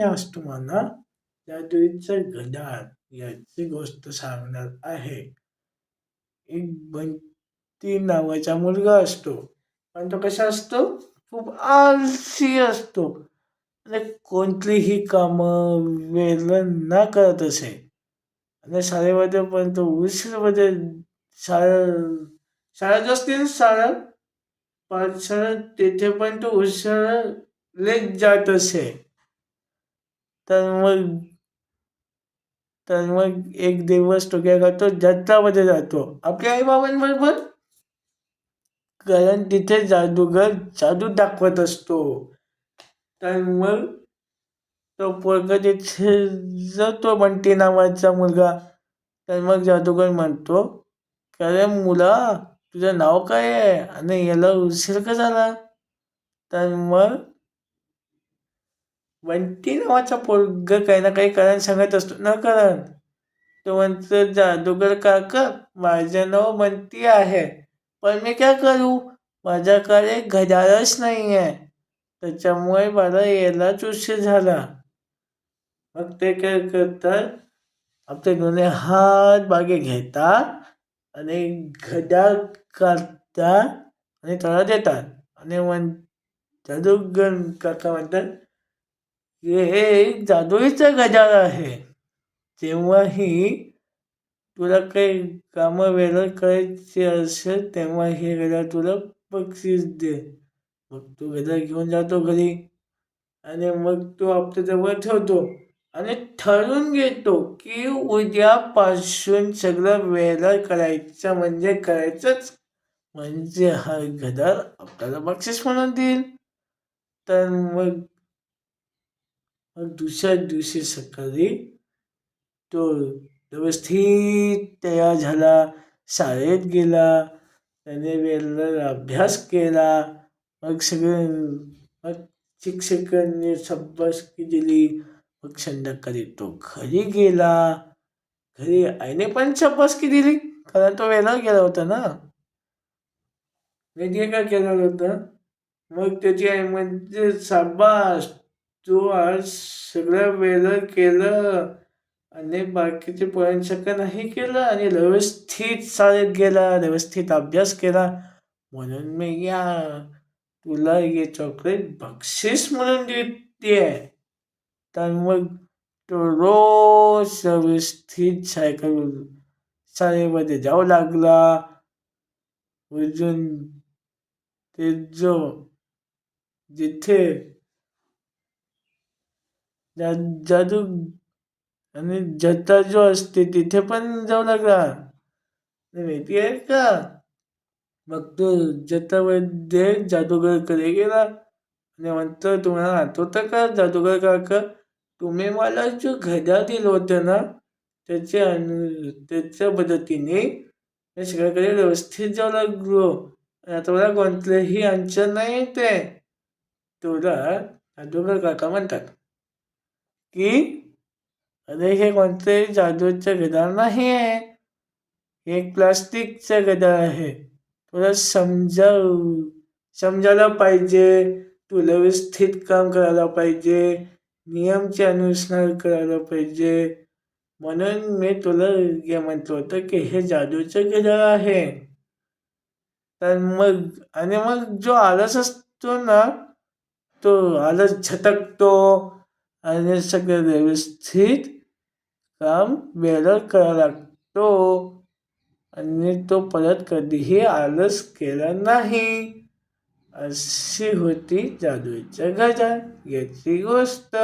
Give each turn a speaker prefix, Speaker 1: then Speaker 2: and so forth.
Speaker 1: मी आज तुम्हाला जादुईचं घड्याळ याची गोष्ट सांगणार आहे. एक बंटी नावाचा मुलगा असतो. पण तो कसा असतो? खूप आलसी असतो. आणि कोणतीही कामं वेळ न करत असे. आणि शाळेमध्ये पण तो उशीरमध्ये शाळा शाळेत असतील शाळा पाठशाळा तेथे पण तो उशिरा लेट जात असे. तर मग तर मग एक दिवस तो काय करतो जत्रामध्ये जातो. आपल्या आईबाबांबरोबर? कारण तिथे जादूगर जादू दाखवत असतो. तर मग तो पोरगा तिथे जातो बंटी नावाचा मुलगा. तर मग जादूगर म्हणतो अरे मुला तुझं नाव काय आहे? आणि याला उशीर का झाला? तर मग बंटी नावाचा पोरग काही ना काही कारण सांगत असतो. न कारण तो म्हणतो जादूगर काका माझं नाव बंटी आहे. पण मी काय करू? माझ्याकडे घड्याळच नाही आहे त्याच्यामुळे मला यायलाच उशीर झाला. मग ते काय करतात? आपले दोन्ही हात मागे घेतात आणि घड्याळ काढतात आणि त्याला देतात. आणि म्हण जादूगर काका म्हणतात. हे एक जादुईचं गजाळ आहे. तेव्हाही तुला काही कामं वेगळं करायची असेल तेव्हा हे घड्याळ तुला बक्षीस दे. मग तो घड्याळ घेऊन जातो घरी आणि मग तो आपल्याजवळ ठेवतो आणि ठरवून घेतो की उद्यापासून सगळं वेगळं करायचं म्हणजे करायचंच. म्हणजे हा गदार आपल्याला बक्षीस म्हणून देईल. तर मग मग दुसऱ्या दिवशी सकाळी तो व्यवस्थित तयार झाला शाळेत गेला त्याने वेळेला अभ्यास केला मग सगळे मग शिक्षकांनी शाबासकी दिली मग संध्याकाळी तो घरी गेला. घरी आईने पण शाबासकी दिली कारण तो वेळेला गेला होता ना. वेगळे काय केलं होतं. मग त्याची आई म्हणजे शाबास तू आज सगळं वेळ केलं आणि बाकीचे पोरांसारखं नाही केलं आणि व्यवस्थित शाळेत गेला व्यवस्थित अभ्यास केला. म्हणून मी या तुला हे चॉकलेट बक्षीस म्हणून देते. तर मग तो रोज व्यवस्थित सायकल शाळेमध्ये जाऊ लागला. अजून ते जो जिथे जा जादू आणि जत्ता जो असते तिथे पण जाऊ लागला माहिती आहे का? मग तो जत्ता वैद्य जादूगरकडे गेला? आणि म्हणतो तुम्हाला आठवतं का जादूगर काका? तुम्ही मला जो घड्याळ दिलं होतं ना त्याच्या अनु त्याच्या मदतीने मी सगळ्याकडे व्यवस्थित जाऊ लागलो. आता मला कोणतंही अडचण नाही येते. तुला जादूगर काका म्हणतात. की अरे हे कोणते जादूचं घड्याळ नाही आहे हे एक प्लास्टिकचं घड्याळ आहे. तुला समजाव समजायला पाहिजे. तुला व्यवस्थित काम करायला पाहिजे. नियमचे अनुसरण करायला पाहिजे. म्हणून मी तुला हे म्हटलं होतं की हे जादूचं घड्याळ आहे. तर मग आणि मग जो आलस असतो ना तो आलस झटकतो. आणि सगळं व्यवस्थित काम वेळेवर करावं लागतो. आणि तो परत कधीही आलस केला नाही. अशी होती जादूच्या गजा याची गोष्ट.